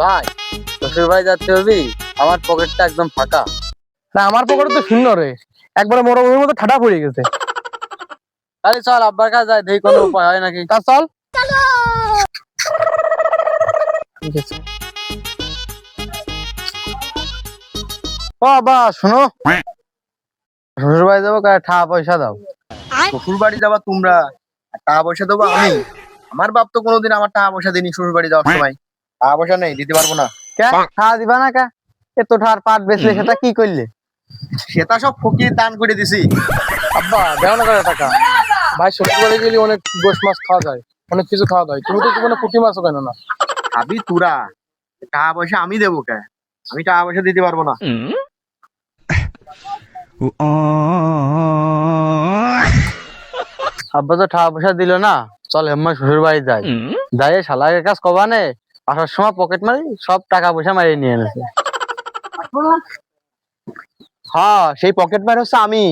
ভাই শ্বশুর বাড়ি যাচ্ছে হবি আমার পকেটটা একদম ফাঁকা। না আমার পকেটে তো শূন্য রে। একবারে মরুভূমির মতো ঠাডা পড়ে গেছে। তাহলে চল আব্বার কাছে যাই দেখি কোনো উপায় হয় নাকি। তা চল। ও বাবা শোনো। শ্বশুর বাড়ি যাব টাকা পয়সা দাও। শ্বশুর বাড়ি যাবা তোমরা। টাকা পয়সা দেবো আমি। আমার বাপ তো কোনোদিন আমার টাকা পয়সা দিনি শ্বশুর বাড়ি যাওয়ার সময়। টাকা পয়সা নেই দিতে পারব না। কে? দিবা না কে? এত ঠার পাট বেচলে সেটা কি করলে? সেটা সব ফকির দান করে দিছি। আব্বা দেও না করে টাকা। ভাই গেলে অনেক গোশ মাছ খাওয়া যায়। অনেক কিছু খাওয়া যায়। তুমি তো জীবনে পুঁটি মাছও কেন না। খাবি তোরা। টাকা পয়সা আমি দেবো কে? আমি টাকা পয়সা দিতে পারব না। আব্বা তো টাকা পয়সা দিল না। চল হেম্মা শ্বশুর বাড়ি যাই যাই শালাকের কাজ কবানে। আসার সময় পকেট মারি, সব টাকা পয়সা মারি নিয়ে এনেছে। হ্যাঁ সেই পকেট মার হচ্ছে আমি।